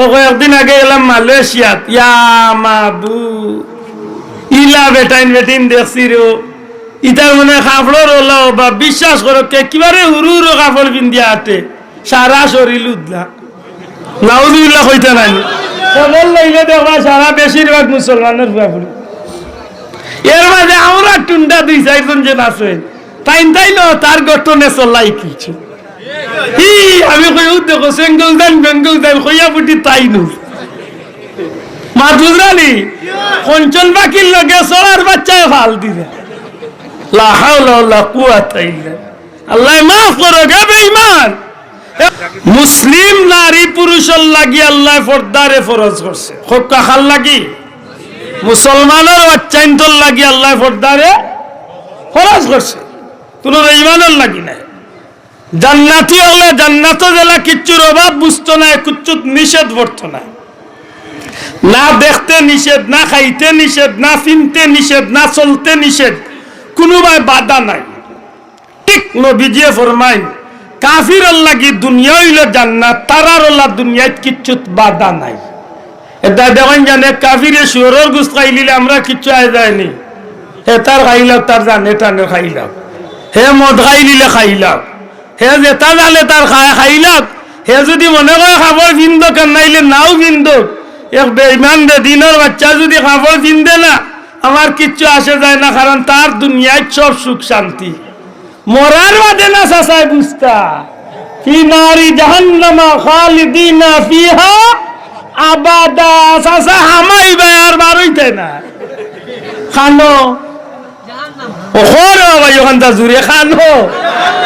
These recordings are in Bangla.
ও কয়েকদিন আগে গেলাম মালয়েশিয়াত। ইয়া মাবু। ইলা বেটাইন বেটিন দেখছি রে ইতার মনে কাপড় ওলা বা বিশ্বাস করো কে কিবারে হুরু হুরু কাপড় পিন্দিয়া হাতে সারা শরীর উদলা। নাউজুবিল্লাহ কইতে নাই। খবর লইলে দেখবা সারা বেশিরভাগ মুসলমানের ব্যাপারে এর মাঝে আমরা টুন্ডা দুই চারজন যে আছে। তাই তাই ন তার গঠনে চলাই কিছু আমি দেখো, সেঙ্গল বেঙ্গল তাই নু। কঞ্চন বাকির লগে বাচ্চায় ফাল মুসলিম নারী পুরুষের লাগি আল্লাহ ফর্দারে ফরজ করছে। খুব কাখাল লাগি? মুসলমানের বাচ্চাইন্তর লাগি আল্লাহ ফর্দারে ফরজ করছে। কোন ইমানের লাগি নাই। জান্নাতি হলে জান্নাত জেলা কিচ্ছুর অভাব, বুঝতো না কিচ্ছুত, নিষেধ পড়তো না না দেখতে নিষেধ, না খাইতে নিষেধ, না ফিনতে নিষেধ, না চলতে নিষেধ, কোনোবাই বাধা নাই। ঠিক নবীজিয়ে ফরমাই কাফির লাগি দুনিয়া হইল জান্নাত, তারার আল্লাহ দুনিয়াত কিচ্ছুত বাধা নাই। এটা দেখেন জানে, কাফিরে সুরের গুস খাইলিলে আমরা কিচ্ছু আয় যায়নি হে তার খাইলাও তার জানে টানে খাইলাম। হে মদ খাইলিলে খাইলাও হে যেটা জানে তার খায় খাইলাও হে যদি মনে করে খাবার ভিন্দ কান্নাইলে নাও ভিন্দ এক বেইমান দে দিনের বাচ্চা যদি খাবার ভিন্দে না আমার কিচ্ছু আসে যায় না কারণ তার দুনিয়ায় সব সুখ শান্তি। মরার বাদে না সাসায় বুঝতা। ফি নারি জাহান্নামা খালিদিনা ফিহা আবাদা। সাসা হামাই বায়ার বারইতে না। খানো। ওখরে বাবা ওখানটা জুড়ে খানো।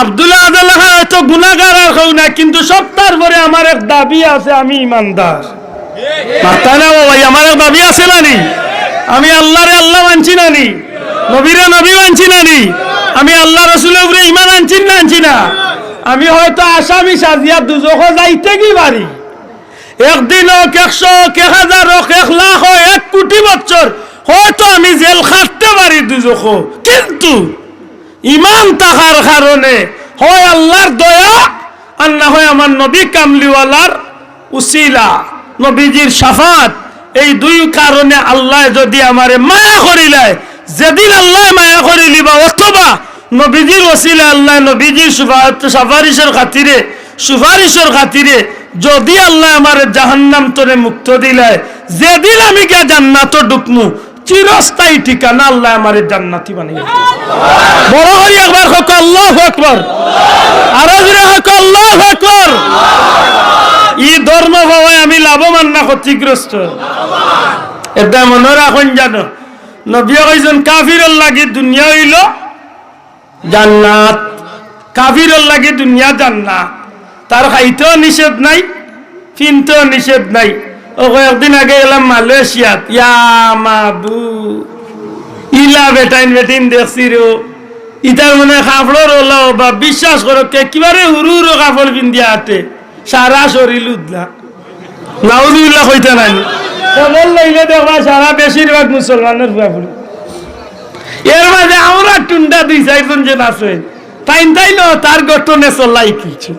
আব্দুল্লাহ আদাল্লাহ হয়তো গুনাগার আর না, কিন্তু সপ্তাহ পরে আমার এক দাবি আছে, আমি ইমানদার। মাথা না ভাই, আমার এক দাবি আছে না নি? আমি আল্লাহরে আল্লাহ মানছি না নি? নবীরে নবী মানছি না নি? আমি আল্লাহ রসুলের উপরে ইমান আনছি না আনছি না? আমি হয়তো আসামি সাজিয়া দুজখ যাইতে কি পারি? একদিন হোক একশো হোক এক হাজার হোক এক লাখ হোক এক কোটি বছর হয়তো আমি জেল খাটতে পারি দুজখ। কিন্তু ইমান থাকার কারণে হয় আল্লাহর দয়া আর না হয় আমার নবী কামলিওয়ালার উসিলা, নবীজির সাফাত। এই দুই কারণে আল্লাহ যদি আমারে মায়া করিলায় যেদিন আল্লাহ মায়া করিলি বা অথবা নবীজির ওসিলা আল্লাহ নবীজির সুফা- সুপারিশের খাতিরে সুপারিশের খাতিরে যদি আল্লাহ আমার জাহান্নাম তোরে মুক্ত দিলায়, যেদিন আমি কে জান্নাত ঢুকমু চিরস্থায়ী ঠিকানা আল্লাহ আমার জান্নাতি বানিয়ে। বড় হরি একবার হোক, আল্লাহ আকবর। আরও জোরে হোক, আল্লাহ আকবর। ই ধর্ম ভাবে আমি লাভবান না, ক্ষতিগ্রস্ত। এটা মনে রাখুন জানো নবী কইজন কাফিরর লাগি দুনিয়া হইল জান্নাত। কাফিরর লাগি দুনিয়া জান্নাত। তার খাইতেও নিষেধ নাই কিনতেও নিষেধ নাই। ও কয়েকদিন আগে গেলাম মালয়েশিয়াত। ইয়া মাবু ইলা বেটাইন বেটিন দেখছি রে। ইতার মনে কাপড় ওলা বা বিশ্বাস করো কে কিবারে হুরু হুরু কাপড় পিন্দিয়া হাতে সারা শরীর উদলা। নাউজুবিল্লাহ কইতে নাই। খবর লইলে দেখবা সারা বেশিরভাগ মুসলমানের ব্যাপারে এর মাঝে আমরা টুন্ডা দুই চারজন যে আছে। তাই তাই ন তার গঠনে চলাই কিছু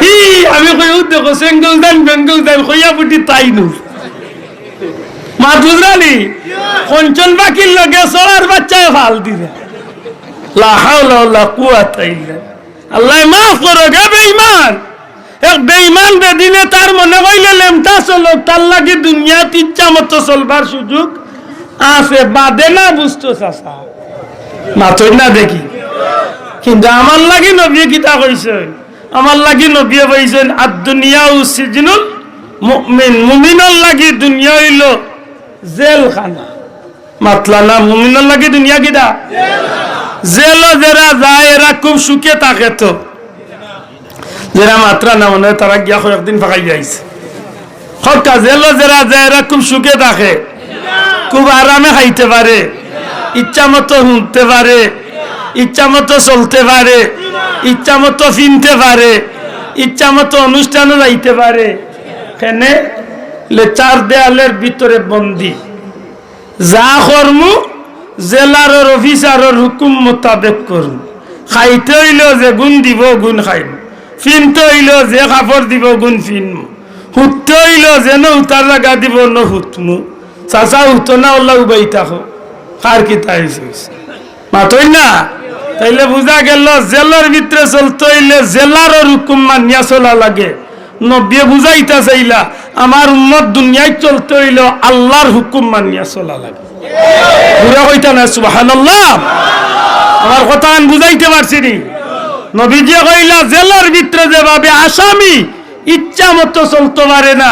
হি আমি কই দেখো, সেঙ্গল দান, বেঙ্গল দান কইয়া বুটি তাই নু। মা বুঝরানি কঞ্চন বাকির লগে সরার বাচ্চায় ফাল দিবে লা হাওলা ওয়ালা কুওয়াতা ইল্লা আল্লাহ মাফ করো গে বেঈমান। এক বেঈমান বেদিনে তার মনে কইলে লেমটা চলো, তার লাগি দুনিয়াত ইচ্ছা মতো চলবার সুযোগ আছে, বাদে না বুঝতো চাচা। মাথই না দেখি। কিন্তু আমার লাগি নবী কিতা কইছে? আমার লাগি নবী কইছেন আর দুনিয়া সিজনুল মুমিন। মুমিনের লাগি দুনিয়া হইল জেলখানা। মাতলা না মুমিনের লাগি দুনিয়া কিটা জেল যারা যায়, এরা খুব সুখে থাকে তো। যারা মাত্রা না মনে তারা গিয়া কয়েকদিন ফাঁকাই যাইছে হকা জেল যারা যায়, এরা খুব সুখে থাকে। খুব আরামে খাইতে পারে। ইচ্ছা মতো শুনতে পারে। ইচ্ছা মতো চলতে পারে। ইচ্ছা মতো ফিনতে পারে, ইচ্ছা মতো অনুষ্ঠানে যাইতে পারে। কেনে? চার দেয়ালের ভিতরে বন্দি। যা করমু জেলার অফিসারের হুকুম মোতাবেক করুন। খাইতে হইল যে গুণ দিব, গুণ খাইম। ফিনতে হইল যে কাপড় দিব, গুণ ফিনমু। হুততে হইল যে ন উতার জায়গা দিব, ন হুতমু চাচা হুত না ওল্লা উবাই থাকো। কার কি তাই মাতই না? তাইলে বুঝা গেল, জেলার ভিতরে চলতে হইলে জেলার হুকুম মানিয়া চলা লাগে। নব্বে বুঝাইতা চাইলা, আমার উম্মত দুনিয়ায় চলতে হইল আল্লাহর হুকুম মানিয়া চলা লাগে। পুরা কইতা না, সুবহানাল্লাহ। আমার কথা আমি বুঝাইতে পারছি নি। নবীজি কইলা, জেলার ভিতরে যেভাবে আসামি, ইচ্ছা মতো চলতে পারে না,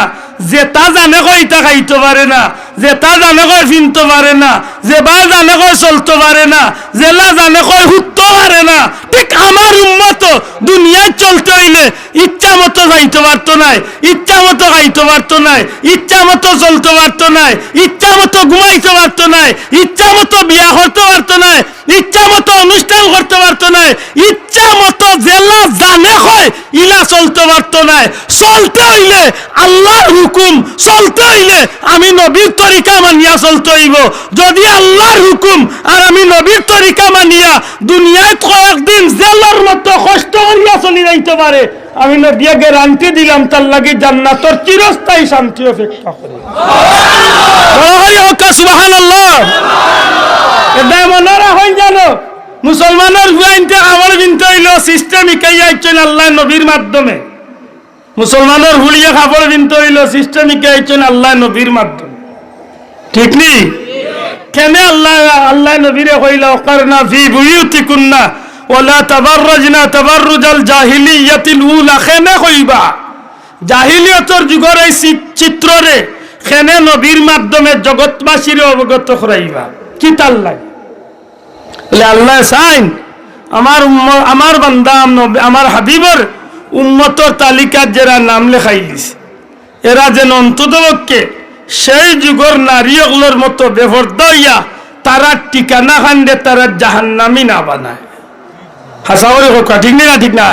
যে তা জানে কইতা খাইতে পারে না। যে তা জানে কই ফিনতে পারে না, যে বা জানে কয় চলতে পারে না জেলা জানে কয় হুততে পারে না, ঠিক আমার উম্মত দুনিয়ায় চলতে হইলে ইচ্ছা মতো যাইতে পারতো নাই ইচ্ছা মতো খাইতে পারতো নাই ইচ্ছা মতো চলতে পারতো নাই ইচ্ছা মতো ঘুমাইতে পারতো নাই ইচ্ছা মতো বিয়া করতে পারতো নাই ইচ্ছা মতো অনুষ্ঠান করতে পারতো নাই ইচ্ছা মতো জেলা জানে হয় ইলা চলতে পারতো নাই। চলতে হইলে আল্লাহর হুকুম, চলতে হইলে আমি নবীর তরিকা মানিয়া চলতে হইব। যদি আল্লাহর হুকুম আর আমি নবীর তরিকা মানিয়া দুনিয়ায় কয়েকদিন জেলার মতো কষ্ট করিয়া চলি যাইতে পারে আমি নদিয়া গ্যারান্টি দিলাম, তার লাগে জান্নাতর চিরস্থায়ী শান্তি অপেক্ষা করে। জানো হইল আল্লাহ নবীর মাধ্যমে। মুসলমানের হুলিয়ে খাবার বিনতে হইল আল্লাহ ঠিক নি? কেন আল্লাহ আল্লাহ নবীরে কইলা, অকারনা ফি বুয়ুতিকুন্না ওয়ালা তাবাররাজনা তাবাররুজাল জাহিলিয়াতিল উলা কেনে কইবা? জাহিলিয়তর যুগের এই চিত্ররে খেনে নবীর মাধ্যমে জগৎবাসীর অবগত করাইবা। কি তার লাগে? বলে, আল্লাহ সাইন, আমার আমার বান্দা আমার হাবিবর উম্মতর তালিকার যারা নাম লেখাই দিছে, এরা যেন অন্ততপক্ষে সেই যুগর নারীগুলোর মতো বেভর্দা হইয়া তারা ঠিকানা খান্দে তারা জাহান্নামি না বানায়। হাসা করে হোক ঠিক না ঠিক না?